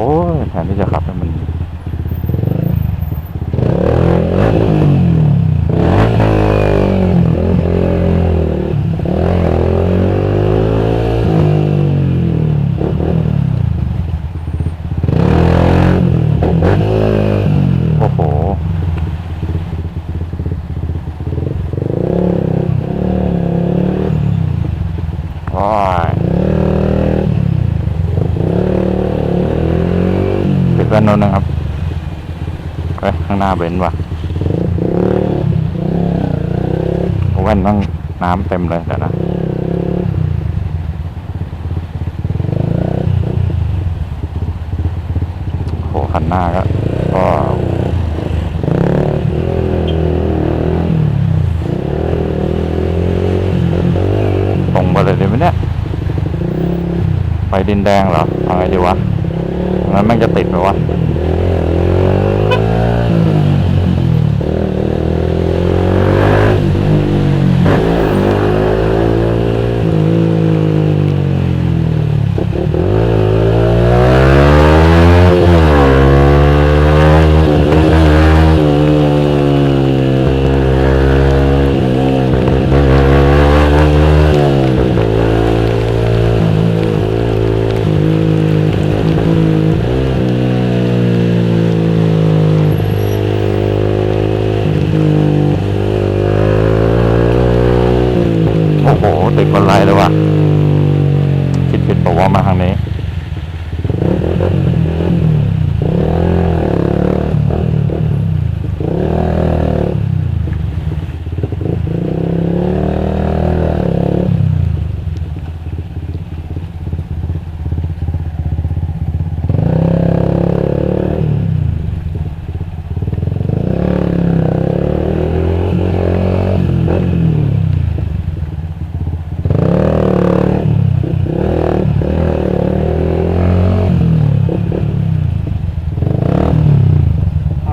อ้ยแทนที่จะขับให้มัน โอ้โห โอ้ยปิดแว่นโน้นนะครับเฮ้ยข้าง หน้าเบนซ์ว่ะโอ้แว่นต้องน้ำเต็มเลยเดี๋ยวนะโหคันหน้าก็ก็ตรงไปเลยดีไหมเนี่ย ไปดินแดงเหรอเอาไงดีวะงั้นแม่งจะติดไหมวะ โอ้โห ติดบนไลเลยว่ะ คิดผิดบอกว่ามาทางนี้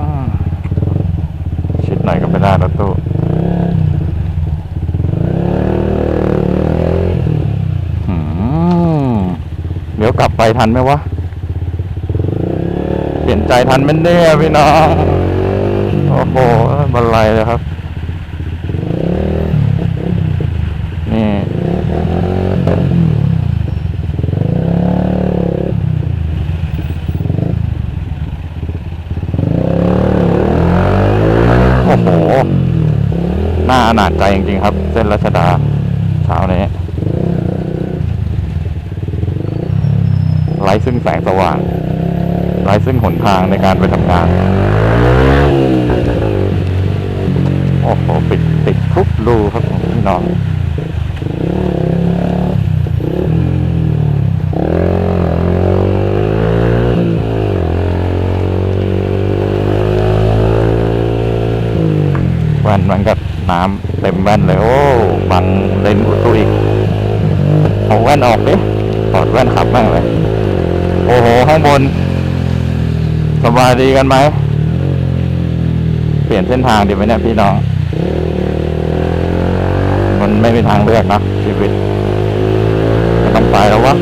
อืมชิดหน่อยก็ไม่ได้รถตู้หืมเดี๋ยวกลับ ไปทันไหมวะเปลี่ยนใจทันไหมเนี่ยพี่น้องโอ้โหบันไลเลยครับ นี่โอ้โหน่าอนาจใจจริงๆครับ เส้นรัชดาเช้านี้ไร้ ซึ่งแสงสว่าง ไร้ซึ่งหนทางในการไปทำงาน โอ้โหปิดติดทุกรูครับพี่น้องแว่นมันก็น้ำเต็มแว่นเลย โอ้บังเลนอุตุอีกเอาแว่นออกดิถอดแว่นขับบ้างเลย โอ้โห ข้างบน สบายดีกันไหม เปลี่ยนเส้นทางดีไหมเนี่ยพี่น้อง มันไม่มีทางเลือกนะชีวิตก็ต้องไปแล้ววะ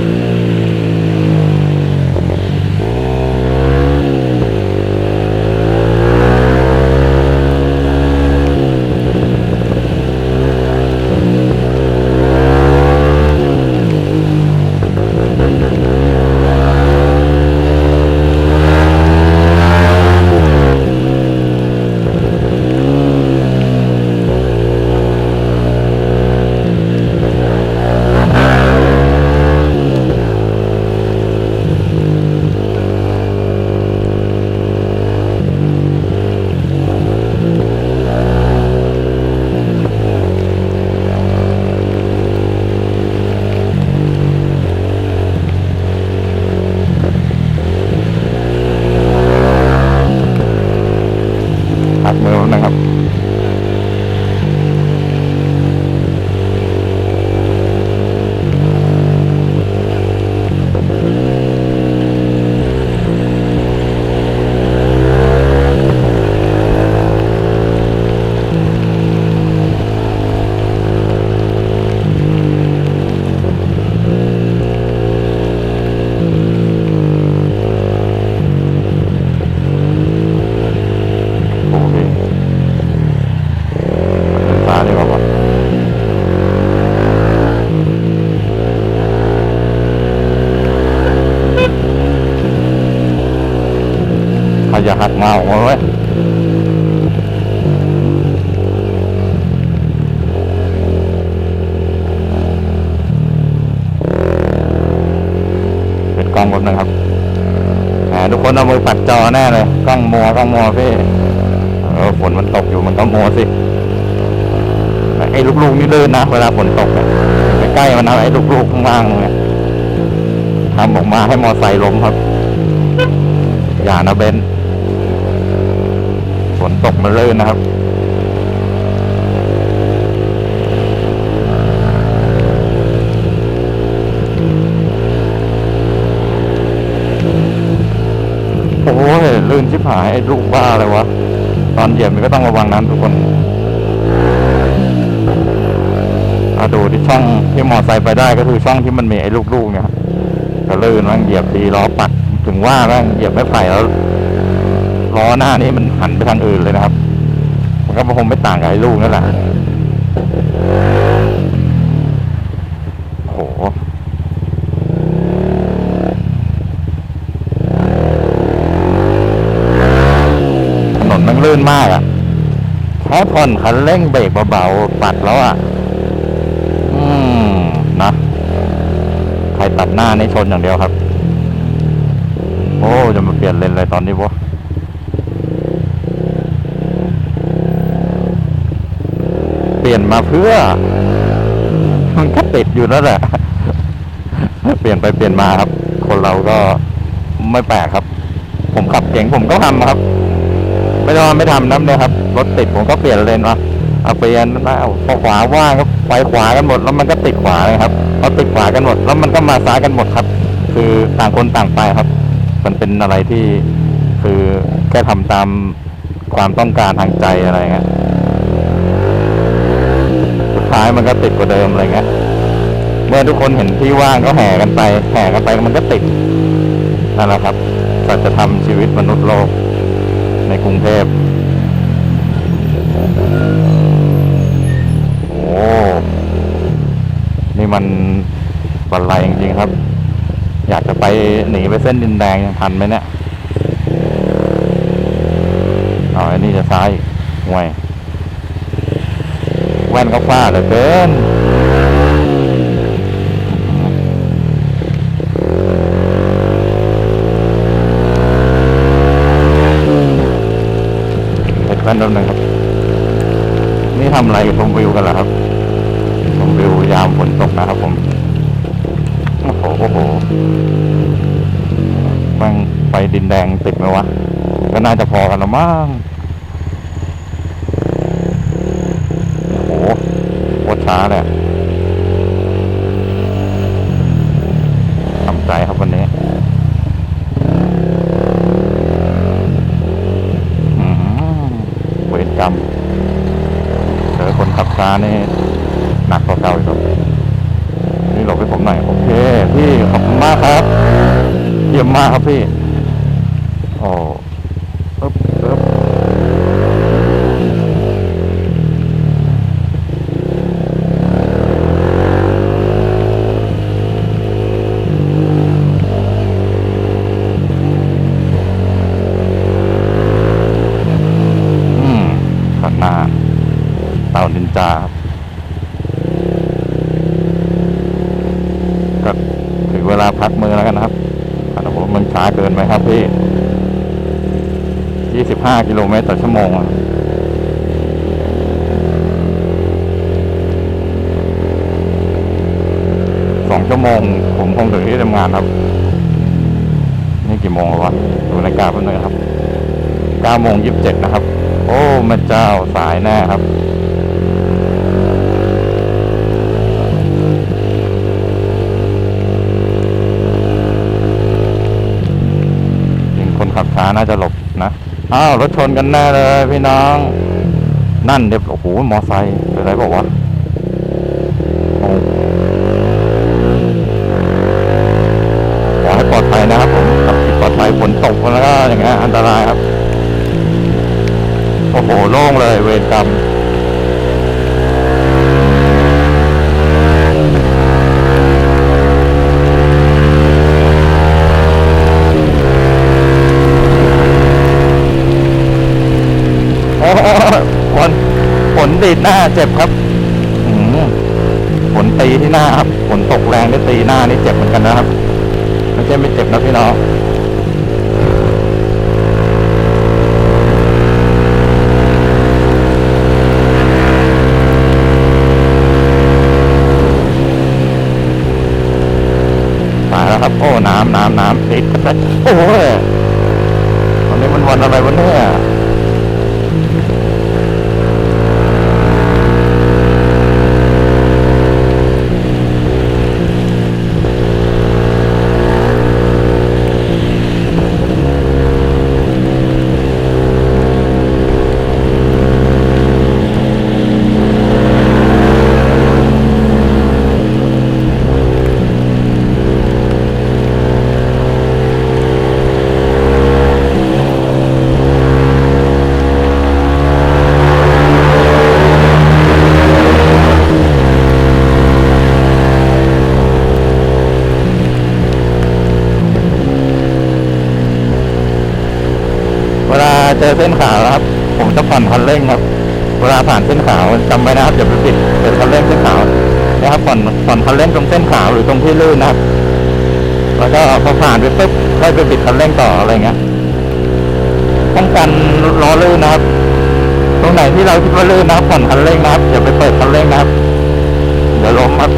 โอย่าหักเงาเอาไว้ยปิด กล้องแป๊บนึงครับทุกคนเอามือปัดจอแน่เลยกล้องมัวกล้องมัวพี่เออฝนมันตกอยู่มันก็มัวสิไอ้ลูกๆนี่เลื่นนะเวลาฝนตกเนี่ยไปใกล้มันนะไอ้ลูกๆข้างล่างเนี่ยทำออกมาให้มอไซค์ล้มครับ อย่านะเบนฝนตกมันลื่นนะครับ โอ้ยลื่นชิบ หายไอ้ลูกบ้าเลยวะ ตอนเหยียบมันก็ต้องระวังนั้นทุกคนอาดูที่ช่องที่มอไซค์ไปได้ก็คือช่องที่มันมีไอ้ลูกๆเนี่ยกระลื่นมั่งเหยียบทีล้อปัดถึงว่าแม่งเหยียบไม่ไผ่แล้วล้อหน้านี่มันหันไปทางอื่นเลยนะครับ มันก็คงไม่ต่างกับไอ้ลูกนั่นแหละโอ้โห ถนนมันลื่นมากอะ่ะ แค่ผ่อนคันเร่งเบรกเบาๆปัดแล้วอะ่ะ อืมนะใครตัดหน้านี่ชนอย่างเดียวครับ โอ้จะมาเปลี่ยนเลนเลยตอนนี้วะเปลี่ยนมาเพื่อ มันก็ติดอยู่แล้วแหละ เปลี่ยนไปเปลี่ยนมาครับ คนเราก็ไม่แปลกครับ ผมขับเก่งผมก็ทำครับ ไม่ต้องไม่ทำน้ำเนี่ยครับ รถติดผมก็เปลี่ยนเลนมาเอาเปลี่ยนมาเอาพอขวาว่างก็ไปขวากันหมด แล้วมันก็ติดขวาเลยครับพอติดขวากันหมด แล้วมันก็มาซ้ายกันหมดครับ คือต่างคนต่างไปครับ มันเป็นอะไรที่คือแค่ทำตามความต้องการทางใจอะไรเงี้ยสุดท้ายมันก็ติดกว่าเดิมอะไรเงี้ยเมื่อทุกคนเห็นที่ว่างก็แห่กันไป แห่กันไปมันก็ติดนั่นแหละครับสัจธรรมชีวิตมนุษย์โลกในกรุงเทพ นี่มันบันไลจริงๆครับ อยากจะไปหนีไปเส้นดินแดงยังทันไหมเนี่ยเอาอ้นี่จะซ้ายห่วยแว่นก็ฟ้าเหลือเกินเห็ดแว่นแป๊บนึงครับ นี่ทำอะไรชมวิวกันเหรอครับ วิวยามฝนตกนะครับผมโอ้โหโอ้โหม่งไฟดินแดงติดไหมวะ ก็น่าจะพอกันละมั้งโอ้โหโคตรช้าเลยทำใจครับวันนี้อืมเวรกรรมเจอคนขับช้านี่หนักกว่าเก่าอีกครับนี่หลบให้ผมหน่อย โอเค พี่ขอบคุณมากครับ เยี่ยมมากครับพี่โอ้อึ๊บอึ๊บอืมข้างหน้าเต่านินจาครับก็ถึงเวลาพักมือแล้วกันนะครับ นช้าเกินไหมครับพี่ยี่สิบห้ากิโลเมตรต่อชั่วโมงสองชั่วโมง ผมคงถึงที่ทำงานครับ นี่กี่โมงแล้ววะดูนาฬิกาแป๊บนึงครับเก้าโมงยี่สิบเจ็ดนะครับ โอ้แม่เจ้าสายแน่ครับ น่าจะหลบนะอ้าวรถชนกันแน่เลยพี่น้อง นั่นเดี๋ยวโอ้โหมอไซค์อะไรบอกว่า ตีหน้าเจ็บครับฝนตีที่หน้าครับฝนตกแรงได้ตีหน้านี่เจ็บเหมือนกันนะครับไม่ใช่ไม่เจ็บนะพี่น้อง เจอเส้นขาวครับ ผมจะผ่อนคันเร่งครับ เวลาผ่านเส้นขาวจำไว้นะครับอย่าไปปิดเปิดคันเร่งเส้นขาวนะครับผ่อนผ่อนคันเร่งตรงเส้นขาวหรือตรงที่ลื่นนะครับ แล้วก็พอผ่านไปปุ๊บค่อยไปปิดคันเร่งต่ออะไรเงี้ยป้องกันล้อลื่นนะครับ ตรงไหนที่เราคิดว่าลื่นนะครับผ่อนคันเร่งนะครับอย่าไปเปิดคันเร่งนะครับเดี๋ยวล้มครับ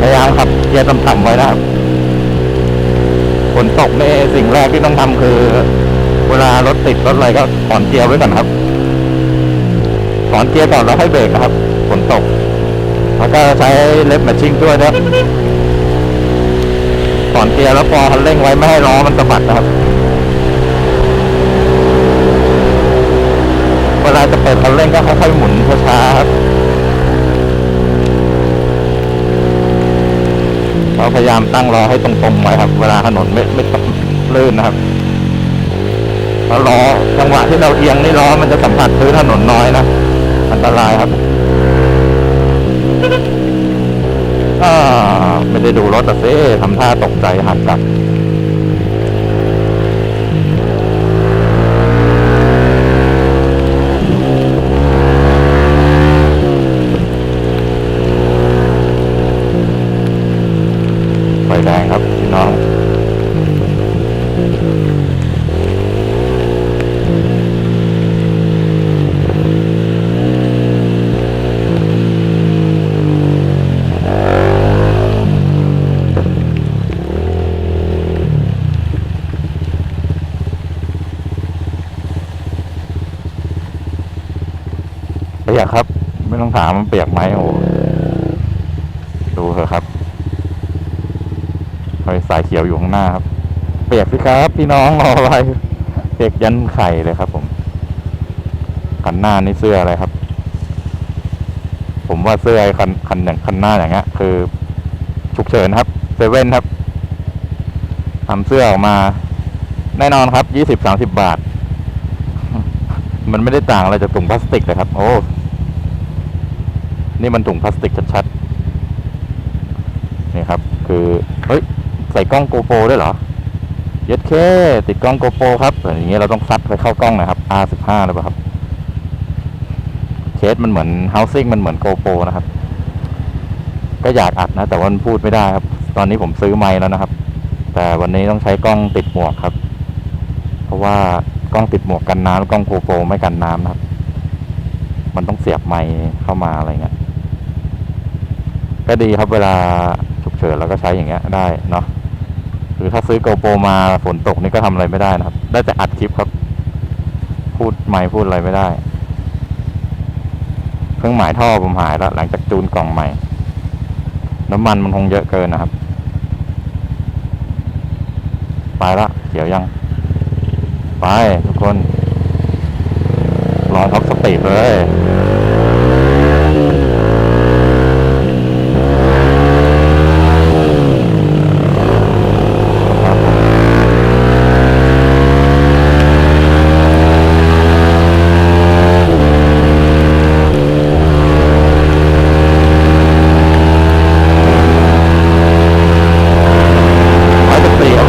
พยายามขับเกียร์ต่ำๆไว้นะครับ นตกนี่สิ่งแรกที่ต้องทำคือ เวลารถติดรถอะไรก็ถอนเกียร์ไว้ก่อนครับถอนเกียร์ก่อนแล้วให้เบรกครับฝนตกแล้วก็ใช้เล็บมาชิ่งด้วยนะครับถอนเกียร์แล้วพอคันเร่งไว้ไม่ให้ล้อมันสะบัดนะครับ เวลาจะเปิดคันเร่งก็ค่อยๆหมุนช้าๆครับ เราพยายามตั้งรอให้ตรงๆไว้ครับ เวลาถนนไม่ไม่ต้องลื่นนะครับเพราล้อจังหวะที่เราเอียงนี่ล้อมันจะสัมผัสพื้นถนนน้อยนะอันตรายครับอ่าไม่ได้ดูรถแต่เซ่ทำท่าตกใจหักกลับ มันเปียกไหมโอ้โหดูเถอะครับไฟสายเขียวอยู่ข้างหน้าครับ เปียกสิครับ พี่น้องรออะไรเปียกยันไข่เลยครับผมคันหน้านี่เสื้ออะไรครับ ผมว่าเสื้อไอ้คันคันอย่างคันหน้าอย่างเงี้ยคือฉุกเฉินครับเซเว่นครับทำเสื้อออกมา แน่นอนครับยี่สิบสามสิบบาท มันไม่ได้ต่างอะไรจากถุงพลาสติกเลยครับ โอ้ นี่มันถุงพลาสติกชัดๆนี่ครับ คือ เฮ้ย ใส่กล้องโกโปรด้วยเหรอเย็ดเคติดกล้องโกโปรครับอย่างเงี้ยเราต้องซัดไปเข้ากล้องนะครับ R15 หรือเปล่าครับเคสมันเหมือน housing มันเหมือนโกโปรนะครับ ก็อยากอัดนะ แต่ว่ามันพูดไม่ได้ครับ ตอนนี้ผมซื้อไม้แล้วนะครับ แต่วันนี้ต้องใช้กล้องติดหมวกครับ เพราะว่ากล้องติดหมวกกันน้ำกล้องโกโปรไม่กันน้ำนะครับ มันต้องเสียบไม้เข้ามาอะไรเงี้ย ก็ดีครับเวลาฉุกเฉินเราก็ใช้อย่างเงี้ยได้เนาะหรือถ้าซื้อโกโปรมาฝนตกนี่ก็ทำอะไรไม่ได้นะครับ ได้แต่อัดคลิปครับ พูดไม่พูดอะไรไม่ได้ เครื่องหมายท่อผมหายแล้ว หลังจากจูนกล่องใหม่ น้ำมันมันคงเยอะเกินนะครับ ไปละเขียวยัง ไปทุกคนลอท็อปสปีดเลยร้อยสิบสี่ครับ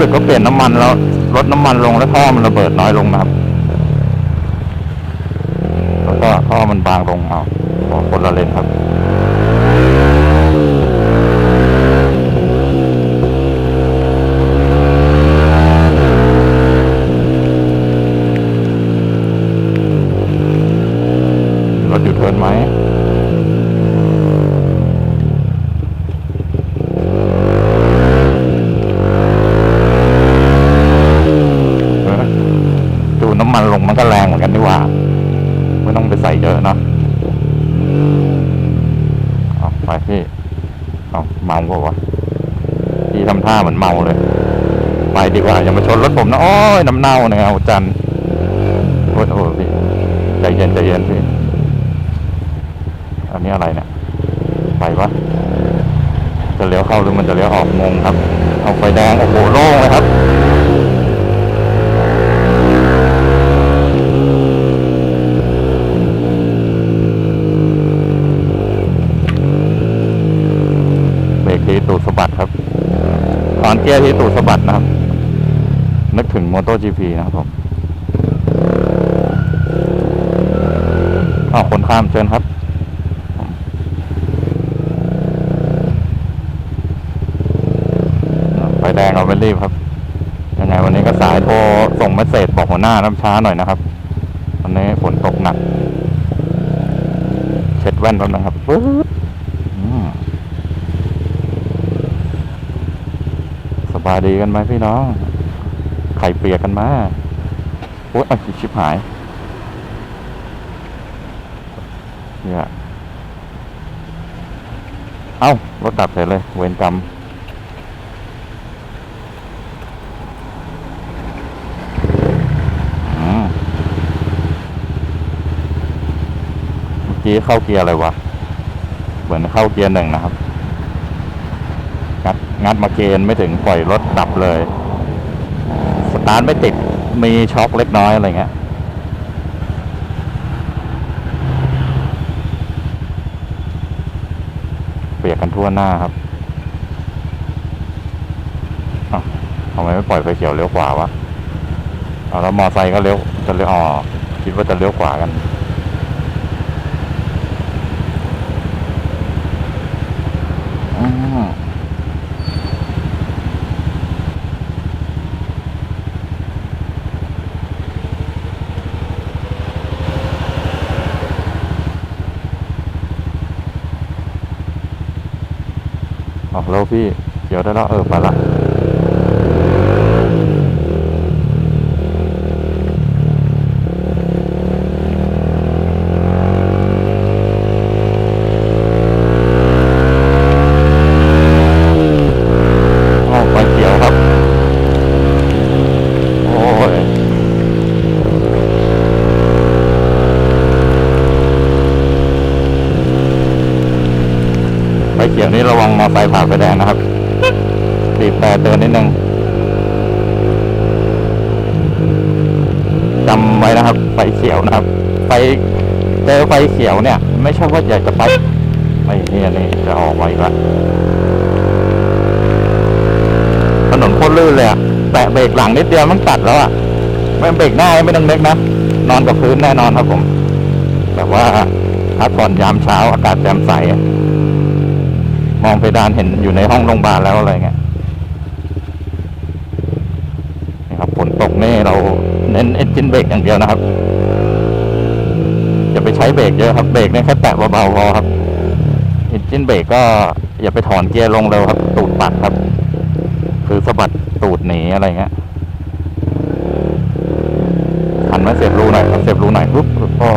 สึกก็เปลี่ยนน้ำมันแล้วลดน้ำมันลงแล้วท่อมันระเบิดน้อยลงนะครับ แล้วก็ท่อมันบางลงเอาขอคนละเลนครับ รถหยุดเทิร์นไหม เออดูน้ำมันลงมันก็แรงเหมือนกันดีกว่า ไม่ต้องไปใส่เยอะเนาะเอาไปพี่ เอาเมาเปล่าวะพี่ทำท่าเหมือนเมาเลย ไปดีกว่าอย่ามาชนรถผมนะโอ้ยน้ำเน่าเนี่ยเอาจันโอ้ยโอ้พี่ใจเย็นใจเย็นพี่อันนี้อะไรเนี่ยไปวะจะเลี้ยวเข้าหรือมันจะเลี้ยวออกงงครับ เอาไฟแดงโอ้โหโล่งเลยครับ ตูสะบัดครับ ตอนเกียร์ที่ตูสะบัดนะครับ นึกถึงมอ t ต GP นะครับผมอ้าวคนข้ามเชิญครับไฟแดงเราไม่รีบครับยังไงวันนี้ก็สายโทรส่งเมสเซจบอกหัวหน้าน้ำช้าหน่อยนะครับวันนี้ฝนตกหนัก เช็ดแว่นแป๊บนะครับปึ๊บอืมสบายดีกันไหมพี่น้อง ไข่เปียกกันมาโอ๊ยอะชิบหายเนี่ยเอ้ารถดับเสร็จเลย เวรกรรมเมื่อกี้เข้าเกียร์อะไรวะ เหมือนเข้าเกียร์หนึ่งนะครับ งัดมาเกณฑ์ไม่ถึงปล่อยรถดับเลย สตาร์ทไม่ติดมีช็อคเล็กน้อยอะไรเงี้ยเปียกกันทั่วหน้าครับทำไมไม่ปล่อยไฟเขียวเลี้ยวขวาวะเอาแล้วมอไซค์ก็เลี้ยวจะเลี้ยวอ๋อคิดว่าจะเลี้ยวขวากัน อืมออกแล้ว พี่ เดี๋ยวได้แล้วเออไปละ ออกไฟเขียวครับ โอ้ย ไฟเขียวนี้ระวังมอไซค์ผ่านไฟแดงนะครับบีบแต่เตือนนิดนึงจำไว้นะครับ ไฟเขียวนะครับ ไฟเจอไฟเขียวเนี่ย ไม่ใช่ว่าอยากจะไปไม่เนี่ยนี่จะออกไว้ละถนนโคตรลื่นเลยอะแตะเบรกหลังนิดเดียวมันตัดแล้วอะไม่เบรกหน้าไม่ต้องเล็กนะนอนกับพื้นแน่นอนครับผม แต่ว่าพักผ่อนยามเช้าอากาศแจ่มใส มองเพดานเห็นอยู่ในห้องโรงพยาบาลแล้วอะไรเงี้ยนี่ครับฝนตกนี่เราเน้นเอนจินเบรกอย่างเดียวนะครับอย่าไปใช้เบรกเยอะครับเบรกเนี่ยแค่แตะเบาๆพอครับเอนจินเบรกก็อย่าไปถอนเกียร์ลงเร็วครับ ตูดปัดครับ คือสะบัดตูดหนีอะไรเงี้ยหันมาเสียบรูหน่อยครับเสียบรูหน่อยปุ๊บก็